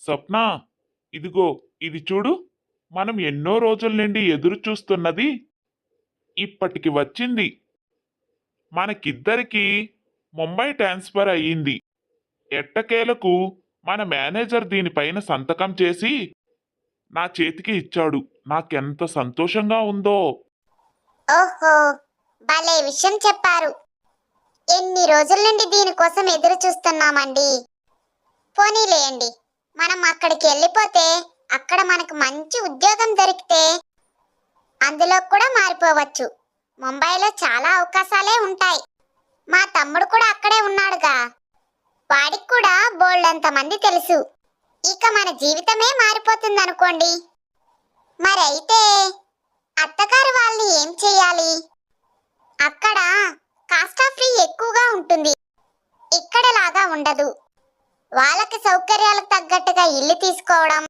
స్వప్న ఇదిగో ఇది చూడు మనం ఎన్నో రోజుల నుండి ఎదురు చూస్తున్నది ఇప్పటికి వచ్చింది. మనకిద్దరికీ ముంబై ట్రాన్స్ఫర్ అయ్యింది. ఎట్టకేలకు మన మేనేజర్ దీనిపైన సంతకం చేసి నా చేతికి ఇచ్చాడు. నాకెంత సంతోషంగా ఉందో. ఓహో భలే విషయం చెప్పారు. ఎన్ని రోజుల నుండి దీనికోసం ఎదురు చూస్తున్నామండి. పోనీలేయండి మనం అక్కడికి వెళ్ళిపోతే అక్కడ మనకు మంచి ఉద్యోగం దొరికితే అందులో కూడా మారిపోవచ్చు. ముంబైలో చాలా అవకాశాలే ఉంటాయి. మా తమ్ముడు కూడా అక్కడే ఉన్నాడుగా. వాడికి కూడా బోల్డంత మంది తెలుసు. ఇక మన జీవితమే మారిపోతుంది అనుకోండి మరి అయితే అత్తగారు వాళ్ళని ఏం చేయాలి? అక్కడ కాస్ట్ ఆఫ్ ఫ్రీ ఎక్కువగా ఉంటుంది. ఇక్కడలాగా ఉండదు. వాళ్ళకి సౌకర్యాలకు తగ్గట్టుగా ఇల్లు తీసుకోవడం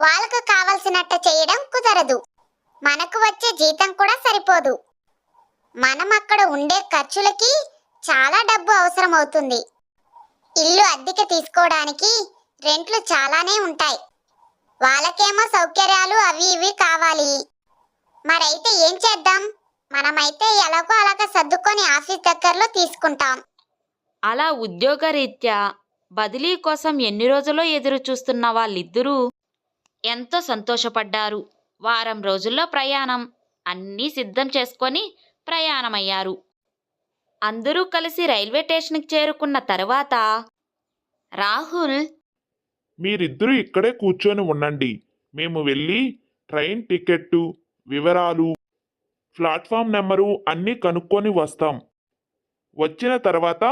వాళ్ళకు కావలసినట్టు చేయడం కుదరదు. మనకు వచ్చే జీతం కూడా సరిపోదు. మనం అక్కడ ఉండే ఖర్చులకి చాలా డబ్బు అవసరం అవుతుంది ఇల్లు అద్దెకి తీసుకోవడానికి రెంట్లు చాలానే ఉంటాయి. వాళ్ళకేమో సౌకర్యాలు అవి ఇవి కావాలి. మరైతే ఏం చేద్దాం? మనమైతే ఎలాగో అలాగ సర్దుకొని ఆఫీస్ దగ్గరలో తీసుకుంటాం. అలా ఉద్యోగరీత్యా బదిలీ కోసం ఎన్ని రోజుల్లో ఎదురు చూస్తున్న వాళ్ళిద్దరూ ఎంతో సంతోషపడ్డారు. వారం రోజుల్లో ప్రయాణం అన్నీ సిద్ధం చేసుకొని ప్రయాణమయ్యారు. అందరూ కలిసి రైల్వే స్టేషన్కి చేరుకున్న తర్వాత రాహుల్ మీరిద్దరూ ఇక్కడే కూర్చొని ఉండండి. మేము వెళ్ళి ట్రైన్ టికెట్టు వివరాలు ప్లాట్ఫామ్ నెంబరు అన్నీ కనుక్కొని వస్తాం. వచ్చిన తర్వాత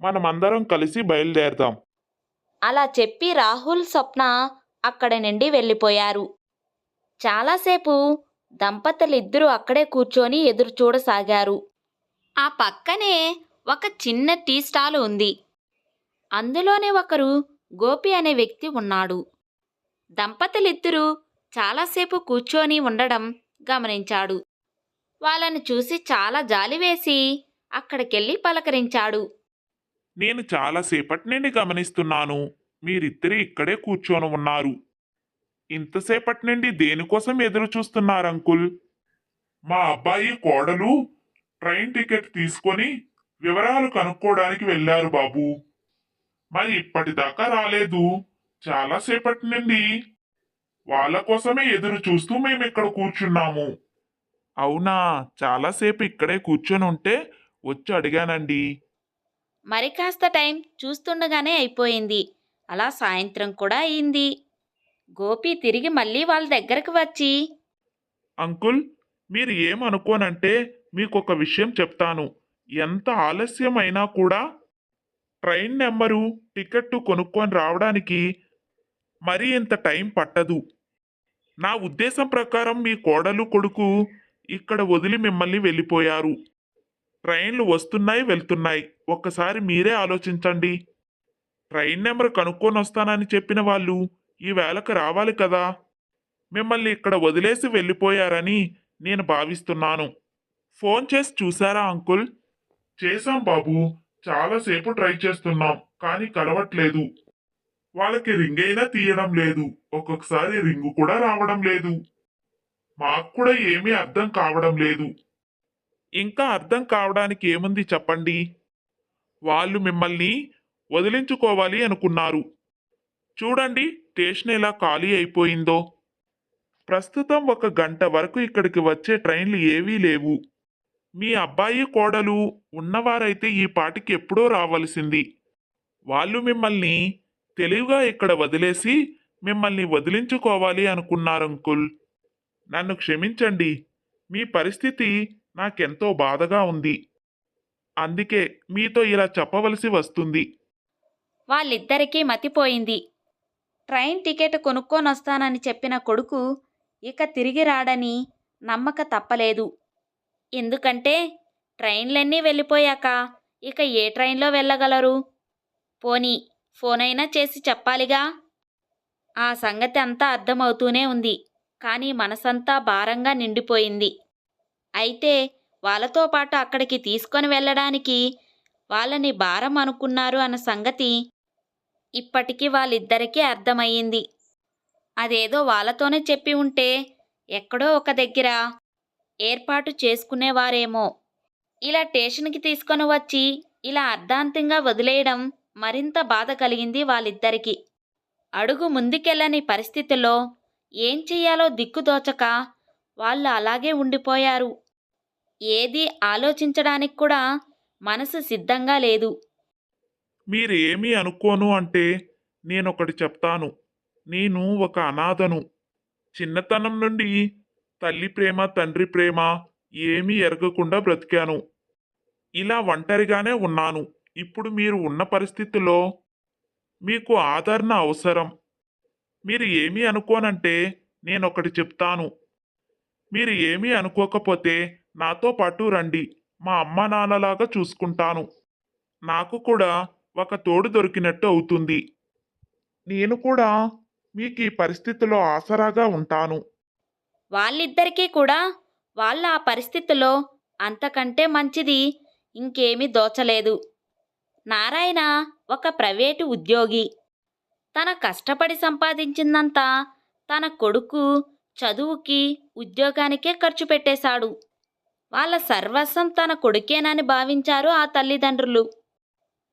మనమందరం కలిసి బయలుదేరదాం. అలా చెప్పి రాహుల్ స్వప్న అక్కడి నుండి వెళ్ళిపోయారు. చాలాసేపు దంపతులిద్దరూ అక్కడే కూర్చొని ఎదురు చూడసాగారు. ఆ పక్కనే ఒక చిన్న టీ స్టాల్ ఉంది. అందులోనే ఒకరు గోపి అనే వ్యక్తి ఉన్నాడు. దంపతులిద్దరూ చాలాసేపు కూర్చొని ఉండడం గమనించాడు. వాళ్ళని చూసి చాలా జాలివేసి అక్కడికెళ్ళి పలకరించాడు. నేను చాలాసేపటి నుండి గమనిస్తున్నాను. మీరిద్దరే ఇక్కడే కూర్చొని ఉన్నారు. ఇంతసేపటి నుండి దేనికోసం ఎదురు చూస్తున్నారు అంకుల్? మా అబ్బాయి కోడలు ట్రైన్ టికెట్ తీసుకొని వివరాలు కనుక్కోవడానికి వెళ్ళారు బాబు. మరి ఇప్పటిదాకా రాలేదు. చాలాసేపటి నుండి వాళ్ళ కోసమే ఎదురు చూస్తూ మేము ఇక్కడ కూర్చున్నాము. అవునా? చాలాసేపు ఇక్కడే కూర్చొని ఉంటే వచ్చి అడిగానండి. మరి కాస్త టైం చూస్తుండగానే అయిపోయింది. అలా సాయంత్రం కూడా అయింది. గోపి తిరిగి మళ్ళీ వాళ్ళ దగ్గరకు వచ్చి అంకుల్ మీరు ఏమనుకోనంటే మీకు ఒక విషయం చెప్తాను. ఎంత ఆలస్యం అయినా కూడా ట్రైన్ నెంబరు టికెట్టు కొనుక్కొని రావడానికి మరీ ఇంత టైం పట్టదు. నా ఉద్దేశం ప్రకారం మీ కోడలు కొడుకు ఇక్కడ వదిలి మిమ్మల్ని వెళ్ళిపోయారు. ట్రైన్లు వస్తున్నాయి వెళ్తున్నాయి. ఒక్కసారి మీరే ఆలోచించండి. ట్రైన్ నెంబర్ కనుక్కొని వస్తానని చెప్పిన వాళ్ళు ఈ వేళకు రావాలి కదా. మిమ్మల్ని ఇక్కడ వదిలేసి వెళ్ళిపోయారని నేను భావిస్తున్నాను. ఫోన్ చేసి చూసారా అంకుల్? చేశాం బాబు. చాలాసేపు ట్రై చేస్తున్నాం కానీ కలవట్లేదు. వాళ్ళకి రింగ్ అయినా తీయడం లేదు. ఒక్కొక్కసారి రింగు కూడా రావడం లేదు. మాకు కూడా ఏమీ అర్థం కావడం లేదు. ఇంకా అర్థం కావడానికి ఏముంది చెప్పండి? వాళ్ళు మిమ్మల్ని వదిలించుకోవాలి అనుకున్నారు. చూడండి స్టేషన్ ఎలా ఖాళీ అయిపోయిందో. ప్రస్తుతం ఒక గంట వరకు ఇక్కడికి వచ్చే ట్రైన్లు ఏవీ లేవు. మీ అబ్బాయి కోడలు ఉన్నవారైతే ఈ పాటికి ఎప్పుడో రావలసింది. వాళ్ళు మిమ్మల్ని తెలివిగా ఇక్కడ వదిలేసి మిమ్మల్ని వదిలించుకోవాలి అనుకున్నారు అంకుల్. నన్ను క్షమించండి. మీ పరిస్థితి నాకెంతో బాధగా ఉంది. అందుకే మీతో ఇలా చెప్పవలసి వస్తుంది. వాళ్ళిద్దరికీ మతిపోయింది. ట్రైన్ టికెట్ కొనుక్కొనొస్తానని చెప్పిన కొడుకు ఇక తిరిగి రాడని నమ్మక తప్పలేదు. ఎందుకంటే ట్రైన్లన్నీ వెళ్ళిపోయాక ఇక ఏ ట్రైన్లో వెళ్ళగలరు? పోనీ ఫోన్ అయినా చేసి చెప్పాలిగా? ఆ సంగతి అంతా అర్థమవుతూనే ఉంది. కానీ మనసంతా భారంగా నిండిపోయింది. అయితే వాళ్ళతో పాటు అక్కడికి తీసుకొని వెళ్ళడానికి వాళ్ళని భారం అనుకున్నారు అన్న సంగతి ఇప్పటికీ వాళ్ళిద్దరికీ అర్థమయ్యింది. అదేదో వాళ్ళతోనే చెప్పి ఉంటే ఎక్కడో ఒక దగ్గర ఏర్పాటు చేసుకునేవారేమో. ఇలా స్టేషన్కి తీసుకొని వచ్చి ఇలా అర్ధాంతంగా వదిలేయడం మరింత బాధ కలిగింది వాళ్ళిద్దరికీ. అడుగు ముందుకెళ్ళని పరిస్థితిలో ఏం చెయ్యాలో దిక్కుదోచక వాళ్ళు అలాగే ఉండిపోయారు. ఏది ఆలోచించడానికి కూడా మనసు సిద్ధంగా లేదు. మీరు అనుకోను అంటే నేనొకటి చెప్తాను. నేను ఒక అనాథను. చిన్నతనం నుండి తల్లి ప్రేమ తండ్రి ప్రేమ ఏమీ ఎరగకుండా బ్రతికాను. ఇలా ఒంటరిగానే ఉన్నాను. ఇప్పుడు మీరు ఉన్న పరిస్థితిలో మీకు ఆదరణ అవసరం. మీరు ఏమీ అనుకోనంటే నేనొకటి చెప్తాను. మీరు ఏమీ అనుకోకపోతే నాతో పాటు రండి. మా అమ్మ నాన్నలాగా చూసుకుంటాను. నాకు కూడా ఒక తోడు దొరికినట్టు అవుతుంది. నేను కూడా మీకు ఈ పరిస్థితిలో ఆసరాగా ఉంటాను. వాళ్ళిద్దరికీ కూడా వాళ్ళ ఆ పరిస్థితిలో అంతకంటే మంచిది ఇంకేమీ దోచలేదు. నారాయణ ఒక ప్రైవేటు ఉద్యోగి. తన కష్టపడి సంపాదించిందంతా తన కొడుకు చదువుకి ఉద్యోగానికే ఖర్చు పెట్టేశాడు. వాళ్ళ సర్వస్వం తన కొడుకేనని భావించారు ఆ తల్లిదండ్రులు.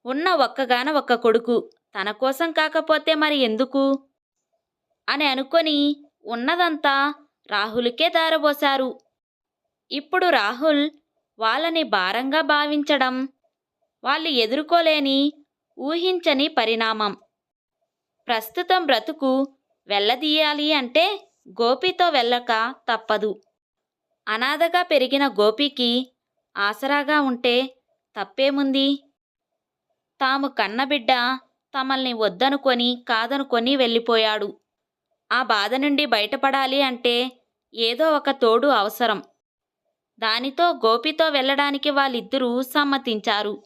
ఉన్న ఒక్కగాన ఒక్క కొడుకు తన కోసం కాకపోతే మరి ఎందుకు? అని అనుకొని ఉన్నదంతా రాహుల్కే దారబోశారు. ఇప్పుడు రాహుల్ వాళ్ళని భారంగా భావించడం వాళ్ళు ఎదుర్కోలేని ఊహించని పరిణామం. ప్రస్తుతం బ్రతుకు వెళ్ళదీయాలి అంటే గోపితో వెళ్ళక తప్పదు. అనాథగా పెరిగిన గోపికి ఆసరాగా ఉంటే తప్పేముంది? తాము కన్నబిడ్డ తమల్ని వద్దనుకొని కాదనుకొని వెళ్ళిపోయాడు. ఆ బాధ నుండి బయటపడాలి అంటే ఏదో ఒక తోడు అవసరం. దానితో గోపితో వెళ్ళడానికి వాళ్ళిద్దరూ సమ్మతించారు.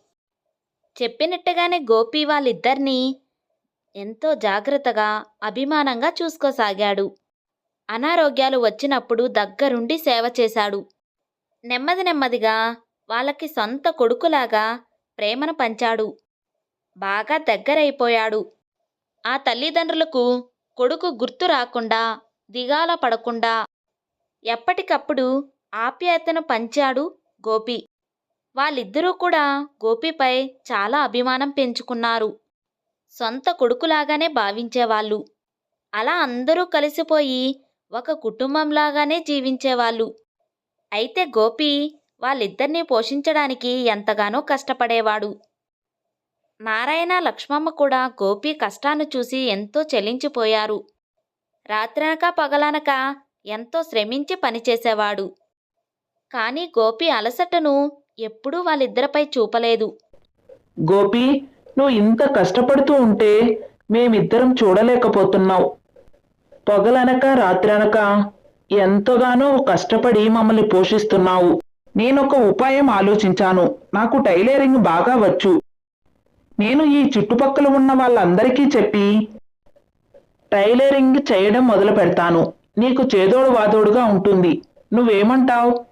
చెప్పినట్టుగానే గోపి వాళ్ళిద్దరినీ ఎంతో జాగ్రత్తగా అభిమానంగా చూసుకోసాగాడు. అనారోగ్యాలు వచ్చినప్పుడు దగ్గరుండి సేవ చేశాడు. నెమ్మది నెమ్మదిగా వాళ్ళకి సొంత కొడుకులాగా ప్రేమను పంచాడు. బాగా దగ్గరైపోయాడు. ఆ తల్లిదండ్రులకు కొడుకు గుర్తు రాకుండా దిగాల పడకుండా ఎప్పటికప్పుడు ఆప్యాయతను పంచాడు గోపి. వాళ్ళిద్దరూ కూడా గోపిపై చాలా అభిమానం పెంచుకున్నారు. సొంత కొడుకులాగానే భావించేవాళ్ళు. అలా అందరూ కలిసిపోయి ఒక కుటుంబంలాగానే జీవించేవాళ్ళు. అయితే గోపి వాళ్ళిద్దరినీ పోషించడానికి ఎంతగానో కష్టపడేవాడు. నారాయణ లక్ష్మమ్మ కూడా గోపి కష్టాన్ని చూసి ఎంతో చెల్లించిపోయారు రాత్రనక పగలనక ఎంతో శ్రమించి పనిచేసేవాడు. కానీ గోపి అలసటను ఎప్పుడూ వాళ్ళిద్దరిపై చూపలేదు. గోపి నువ్వు ఇంత కష్టపడుతూ ఉంటే మేమిద్దరం చూడలేకపోతున్నావు. పొగలనక రాత్రనక ఎంతగానో కష్టపడి మమ్మల్ని పోషిస్తున్నావు. నేనొక ఉపాయం ఆలోచించాను. నాకు టైలరింగ్ బాగా వచ్చు. నేను ఈ చుట్టుపక్కల ఉన్న వాళ్ళందరికీ చెప్పి టైలరింగ్ చేయడం మొదలు పెడతాను. నీకు చేదోడు వాదోడుగా ఉంటుంది. నువ్వేమంటావు?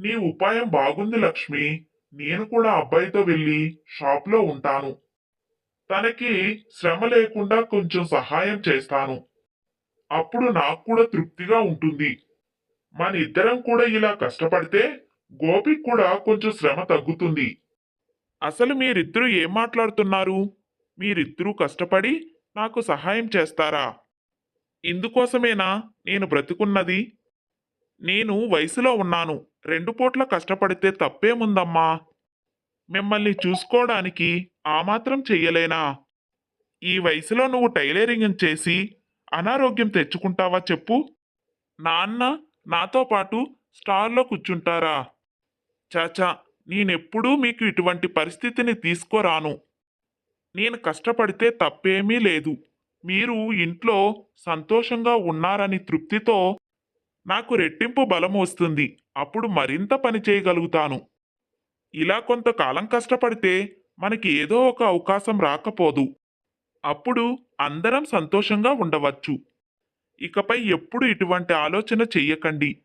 నీ ఉపాయం బాగుంది లక్ష్మి. నేను కూడా అబ్బాయితో వెళ్ళి షాప్లో ఉంటాను. తనకి శ్రమ లేకుండా కొంచెం సహాయం చేస్తాను. అప్పుడు నాకు కూడా తృప్తిగా ఉంటుంది. మన ఇద్దరం కూడా ఇలా కష్టపడితే గోపికి కూడా కొంచెం శ్రమ తగ్గుతుంది. అసలు మీరిద్దరూ ఏం మాట్లాడుతున్నారు? మీరిద్దరూ కష్టపడి నాకు సహాయం చేస్తారా? ఇందుకోసమేనా నేను బ్రతుకున్నది? నేను వయసులో ఉన్నాను. రెండు పూట్ల కష్టపడితే తప్పేముందమ్మా? మిమ్మల్ని చూసుకోవడానికి ఆ మాత్రం చెయ్యలేనా? ఈ వయసులో నువ్వు టైలరింగ్ చేసి అనారోగ్యం తెచ్చుకుంటావా చెప్పు. నాన్న నాతో పాటు స్టార్లో కూర్చుంటారా. చాచా నేనెప్పుడూ మీకు ఇటువంటి పరిస్థితిని తీసుకురాను. నేను కష్టపడితే తప్పేమీ లేదు. మీరు ఇంట్లో సంతోషంగా ఉన్నారని తృప్తితో నాకు రెట్టింపు బలం వస్తుంది. అప్పుడు మరింత పని చేయగలుగుతాను. ఇలా కొంతకాలం కష్టపడితే మనకి ఏదో ఒక అవకాశం రాకపోదు. అప్పుడు అందరం సంతోషంగా ఉండవచ్చు. ఇకపై ఎప్పుడు ఇటువంటి ఆలోచన చెయ్యకండి.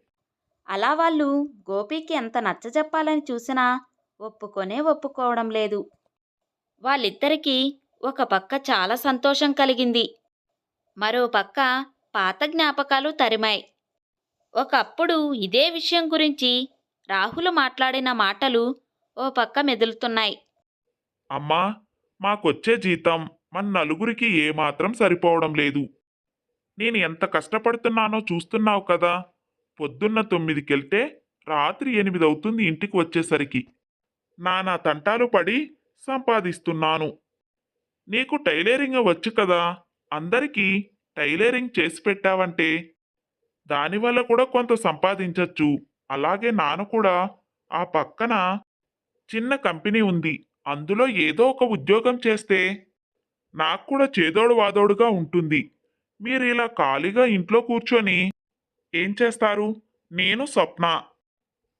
అలా వాళ్ళు గోపికి ఎంత నచ్చజెప్పాలని చూసినా ఒప్పుకొనే ఒప్పుకోవడం లేదు. వాళ్ళిద్దరికీ ఒక పక్క చాలా సంతోషం కలిగింది. మరో పక్క పాత జ్ఞాపకాలు తరిమాయి. ఒకప్పుడు ఇదే విషయం గురించి రాహుల్ మాట్లాడిన మాటలు ఓ పక్క మెదులుతున్నాయి. అమ్మా మాకొచ్చే జీతం. మన నలుగురికి ఏమాత్రం సరిపోవడం లేదు. నేను ఎంత కష్టపడుతున్నానో చూస్తున్నావు కదా. పొద్దున్న తొమ్మిదికెళ్తే రాత్రి ఎనిమిది అవుతుంది ఇంటికి వచ్చేసరికి. నానా తంటాలు పడి సంపాదిస్తున్నాను. నీకు టైలరింగ్ వచ్చు కదా. అందరికీ టైలరింగ్ చేసి పెట్టావంటే దానివల్ల కూడా కొంత సంపాదించవచ్చు అలాగే నాన్న కూడా. ఆ పక్కన చిన్న కంపెనీ ఉంది. అందులో ఏదో ఒక ఉద్యోగం చేస్తే నాకు కూడా చేదోడు వాదోడుగా ఉంటుంది. మీరు ఇలా ఖాళీగా ఇంట్లో కూర్చొని ఏం చేస్తారు? నేను స్వప్న.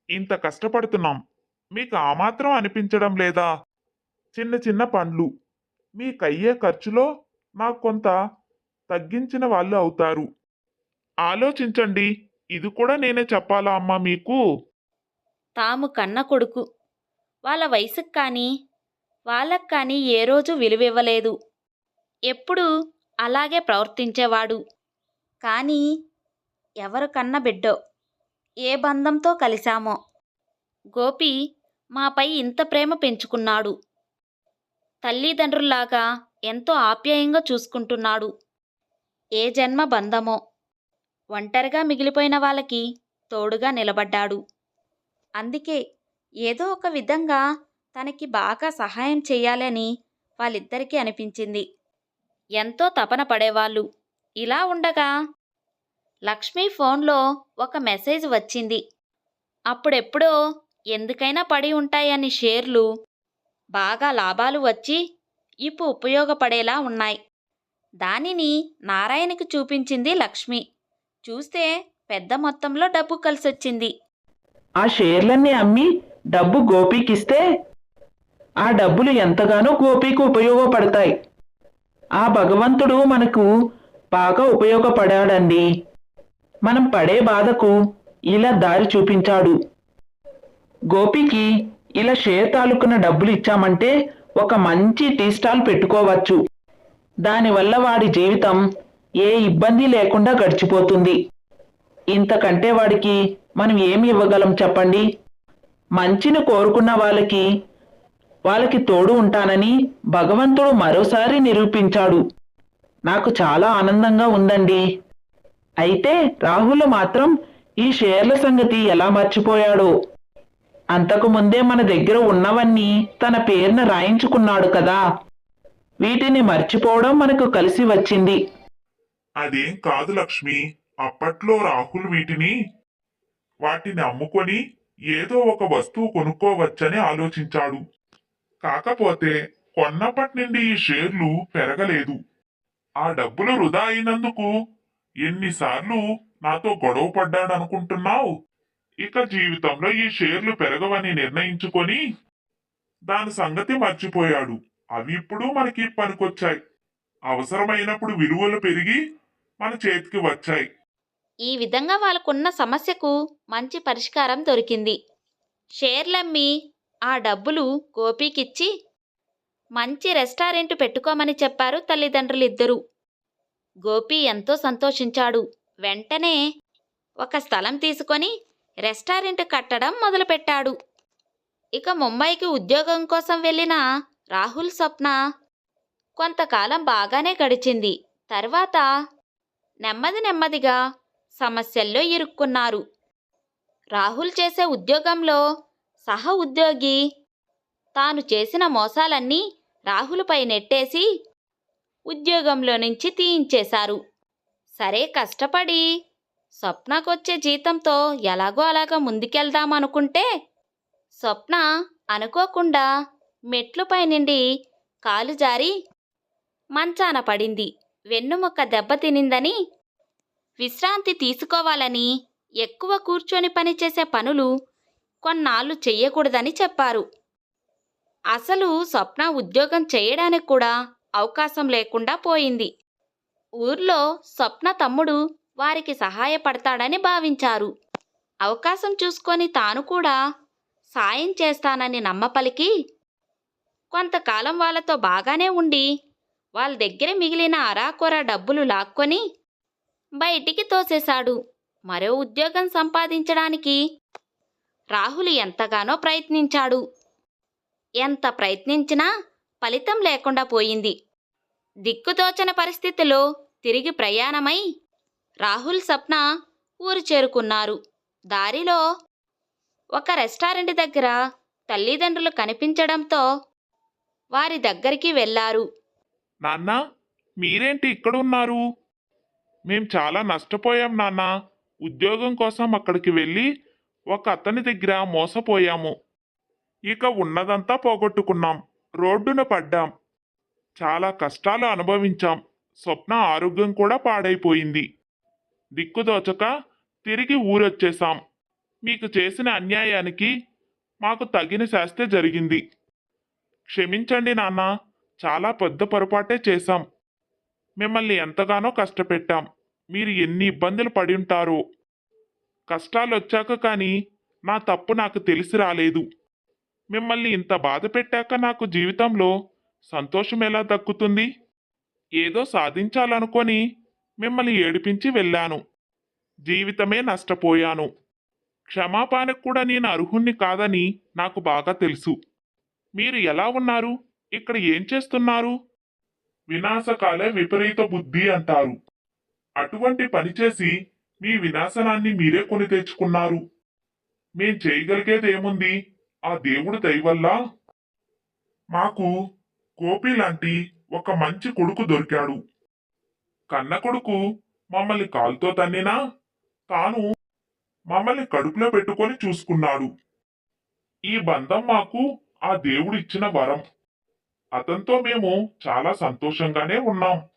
ఇంత కష్టపడుతున్నాం. మీకు ఆ మాత్రం అనిపించడం లేదా? చిన్న చిన్న పనులు మీకయ్యే ఖర్చులో నాకు కొంత తగ్గించిన వాళ్ళు అవుతారు. ఆలోచించండి. ఇది కూడా నేనే చెప్పాలా అమ్మా మీకు? తాము కన్న కొడుకు. వాళ్ళ వయసుకు కానీ వాళ్ళకు కానీ ఏ రోజు విలువివ్వలేదు. ఎప్పుడూ అలాగే ప్రవర్తించేవాడు. కానీ ఎవరు కన్న బిడ్డో? ఏ బంధంతో కలిశామో? గోపి మాపై ఇంత ప్రేమ పెంచుకున్నాడు. తల్లిదండ్రుల్లాగా ఎంతో ఆప్యాయంగా చూసుకుంటున్నాడు. ఏ జన్మ బంధమో? ఒంటరిగా మిగిలిపోయిన వాళ్ళకి తోడుగా నిలబడ్డాడు. అందుకే ఏదో ఒక విధంగా తనకి బాగా సహాయం చేయాలని వాళ్ళిద్దరికీ అనిపించింది. ఎంతో తపన పడేవాళ్ళు. ఇలా ఉండగా లక్ష్మి ఫోన్లో ఒక మెసేజ్ వచ్చింది. అప్పుడెప్పుడో ఎందుకైనా పడి ఉంటాయని షేర్లు బాగా లాభాలు వచ్చి ఇప్పుడు ఉపయోగపడేలా ఉన్నాయి. దానిని నారాయణకి చూపించింది లక్ష్మి. చూస్తే పెద్ద మొత్తంలో డబ్బు కలిసొచ్చింది. ఆ షేర్లన్నీ అమ్మి డబ్బు గోపికిస్తే ఆ డబ్బులు ఎంతగానో గోపికి ఉపయోగపడతాయి. ఆ భగవంతుడు మనకు బాగా ఉపయోగపడాడండి. మనం పడే బాధకు ఇలా దారి చూపించాడు. గోపికి ఇలా షేర్ తాలూకున్న డబ్బులు ఇచ్చామంటే ఒక మంచి టీ స్టాల్ పెట్టుకోవచ్చు. దానివల్ల వాడి జీవితం ఏ ఇబ్బంది లేకుండా గడిచిపోతుంది. ఇంతకంటే వాడికి మనం ఏమి ఇవ్వగలం చెప్పండి? మంచిని కోరుకున్న వాళ్ళకి వాళ్ళకి తోడు ఉంటానని భగవంతుడు మరోసారి నిరూపించాడు. నాకు చాలా ఆనందంగా ఉందండి. అయితే రాహుల్ మాత్రం ఈ షేర్ల సంగతి ఎలా మర్చిపోయాడో? అంతకు ముందే మన దగ్గర ఉన్నవన్నీ తన పేరున రాయించుకున్నాడు కదా. వీటిని మర్చిపోవడం మనకు కలిసి వచ్చింది. అదేం కాదు లక్ష్మి అప్పట్లో రాహుల్ వీటిని వాటిని అమ్ముకొని ఏదో ఒక వస్తువు కొనుక్కోవచ్చని ఆలోచించాడు. కాకపోతే కొన్నప్పటి నుండి ఈ షేర్లు పెరగలేదు. ఆ డబ్బులు వృధా అయినందుకు ఎన్నిసార్లు నాతో గొడవ పడ్డాడనుకుంటున్నావు? ఇక జీవితంలో ఈ షేర్లు పెరగవని నిర్ణయించుకొని దాని సంగతి మర్చిపోయాడు. అవి ఇప్పుడు మనకి పనికొచ్చాయి. అవసరమైనప్పుడు విలువలు పెరిగి మన చేతికి వచ్చాయి. ఈ విధంగా వాళ్ళకున్న సమస్యకు మంచి పరిష్కారం దొరికింది. షేర్లమ్మి ఆ డబ్బులు గోపీకిచ్చి మంచి రెస్టారెంట్ పెట్టుకోమని చెప్పారు తల్లిదండ్రులిద్దరూ. గోపి ఎంతో సంతోషించాడు. వెంటనే ఒక స్థలం తీసుకొని రెస్టారెంట్ కట్టడం మొదలుపెట్టాడు. ఇక ముంబైకి ఉద్యోగం కోసం వెళ్ళిన రాహుల్ స్వప్న కొంతకాలం బాగానే గడిచింది. తర్వాత నెమ్మది నెమ్మదిగా సమస్యల్లో ఇరుక్కున్నారు. రాహుల్ చేసే ఉద్యోగంలో సహ ఉద్యోగి. తాను చేసిన మోసాలన్నీ రాహులపై నెట్టేసి ఉద్యోగంలో నుంచి తీయించేశారు. సరే కష్టపడి స్వప్నకొచ్చే జీతంతో ఎలాగో అలాగా ముందుకెళ్దామనుకుంటే స్వప్న అనుకోకుండా మెట్లుపై నుండి కాలు జారి మంచాన పడింది. వెన్నుముక్క దెబ్బతినిందని విశ్రాంతి తీసుకోవాలని ఎక్కువ కూర్చొని పనిచేసే పనులు కొన్నాళ్ళు చెయ్యకూడదని చెప్పారు. అసలు స్వప్న ఉద్యోగం చేయడానికి కూడా అవకాశం లేకుండా పోయింది. ఊర్లో స్వప్న తమ్ముడు వారికి సహాయపడతాడని భావించారు. అవకాశం చూసుకొని తాను కూడా సాయం చేస్తానని నమ్మపలికి కొంతకాలం వాళ్ళతో బాగానే ఉండి వాళ్ళ దగ్గర మిగిలిన అరాకొర డబ్బులు లాక్కొని బయటికి తోసేశాడు. మరో ఉద్యోగం సంపాదించడానికి రాహుల్ ఎంతగానో ప్రయత్నించాడు. ఎంత ప్రయత్నించినా ఫలితం లేకుండా పోయింది. దిక్కుతోచని పరిస్థితిలో తిరిగి ప్రయాణమై రాహుల్ సప్న ఊరు చేరుకున్నారు. దారిలో ఒక రెస్టారెంట్ దగ్గర తల్లిదండ్రులు కనిపించడంతో వారి దగ్గరికి వెళ్ళారు. నాన్న మీరేంటి ఇక్కడ ఉన్నారు మేం చాలా నష్టపోయాం నాన్న. ఉద్యోగం కోసం అక్కడికి వెళ్ళి ఒక అతని దగ్గర మోసపోయాము. ఇక ఉన్నదంతా పోగొట్టుకున్నాం. రోడ్డున పడ్డాం. చాలా కష్టాలు అనుభవించాం. స్వప్న ఆరోగ్యం కూడా పాడైపోయింది. దిక్కుదోచక తిరిగి ఊరొచ్చేశాం. మీకు చేసిన అన్యాయానికి మాకు తగిన శాస్తి జరిగింది. క్షమించండి నాన్న చాలా పెద్ద పొరపాటే చేశాం. మిమ్మల్ని ఎంతగానో కష్టపెట్టాం. మీరు ఎన్ని ఇబ్బందులు పడి ఉంటారో కష్టాలు వచ్చాక కానీ నా తప్పు నాకు తెలిసి రాలేదు. మిమ్మల్ని ఇంత బాధ పెట్టాక నాకు జీవితంలో సంతోషం ఎలా దక్కుతుంది? ఏదో సాధించాలనుకొని మిమ్మల్ని ఏడిపించి వెళ్ళాను. జీవితమే నష్టపోయాను. క్షమాపణకు కూడా నేను అర్హుణ్ణి కాదని నాకు బాగా తెలుసు. మీరు ఎలా ఉన్నారు? ఇక్కడ ఏం చేస్తున్నారు? వినాశకాలే విపరీత బుద్ధి అంటారు. అటువంటి పనిచేసి మీ వినాశనాన్ని మీరే కొని తెచ్చుకున్నారు. మేం చేయగలిగేది ఏముంది? ఆ దేవుడు దయవల్ల మాకు గోపి లాంటి ఒక మంచి కొడుకు దొరికాడు. కన్న కొడుకు మమ్మల్ని కాలుతో తన్నినా? తాను మమ్మల్ని కడుపులో పెట్టుకొని చూసుకున్నాడు. ఈ బంధం మాకు ఆ దేవుడు ఇచ్చిన వరం. అతనితో మేము చాలా సంతోషంగానే ఉన్నాం.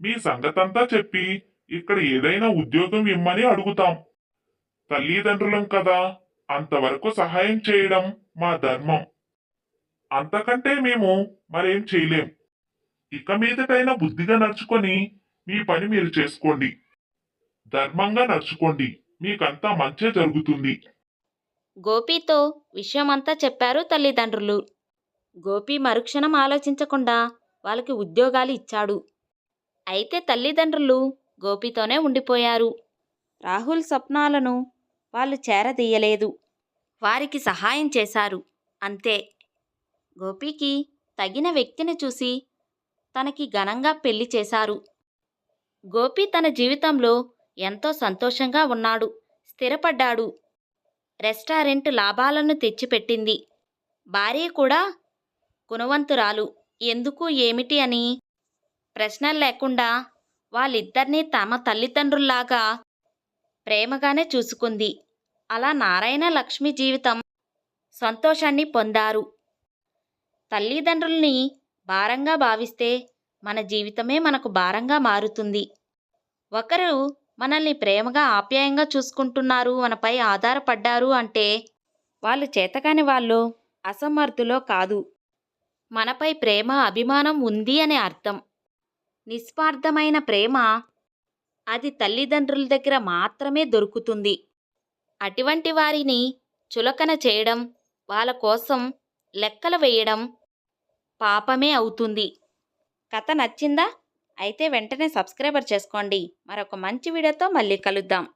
మీ సంగతంతా చెప్పి ఇక్కడ ఏదైనా ఉద్యోగం ఇమ్మని అడుగుతాం. తల్లిదండ్రులం కదా అంతవరకు సహాయం చేయడం మా ధర్మం. అంతకంటే మేము మరేం చేయలేం. ఇక మీదటైనా బుద్ధిగా నడుచుకొని మీ పని మీరు చేసుకోండి. ధర్మంగా నడుచుకోండి. మీకంతా మంచే జరుగుతుంది. గోపితో విషయమంతా చెప్పారు తల్లిదండ్రులు. గోపి మరుక్షణం ఆలోచించకుండా వాళ్ళకి ఉద్యోగాలు ఇచ్చాడు. అయితే తల్లిదండ్రులు గోపితోనే ఉండిపోయారు. రాహుల్ స్వప్నాలను వాళ్ళు చేరదీయలేదు. వారికి సహాయం చేశారు. అంతే. గోపికి తగిన వ్యక్తిని చూసి తనకి ఘనంగా పెళ్ళి చేశారు. గోపి తన జీవితంలో ఎంతో సంతోషంగా ఉన్నాడు. స్థిరపడ్డాడు. రెస్టారెంట్ లాభాలను తెచ్చిపెట్టింది. భార్య కూడా గుణవంతురాలు. ఎందుకు ఏమిటి అని ప్రశ్నలు లేకుండా వాళ్ళిద్దరినీ తమ తల్లిదండ్రుల్లాగా ప్రేమగానే చూసుకుంది. అలా నారాయణ లక్ష్మి జీవితం సంతోషాన్ని పొందారు. తల్లిదండ్రుల్ని భారంగా భావిస్తే మన జీవితమే మనకు భారంగా మారుతుంది. ఒకరు మనల్ని ప్రేమగా ఆప్యాయంగా చూసుకుంటున్నారు మనపై ఆధారపడ్డారు అంటే వాళ్ళు చేతకాని వాళ్ళు అసమర్థులో కాదు. మనపై ప్రేమ అభిమానం ఉంది అనే అర్థం. నిస్వార్థమైన ప్రేమ అది తల్లిదండ్రుల దగ్గర మాత్రమే దొరుకుతుంది. అటువంటి వారిని చులకన చేయడం వాళ్ళ కోసం లెక్కలు వేయడం పాపమే అవుతుంది. కథ నచ్చిందా? అయితే వెంటనే సబ్స్క్రైబర్ చేసుకోండి. మరొక మంచి వీడియోతో మళ్ళీ కలుద్దాం.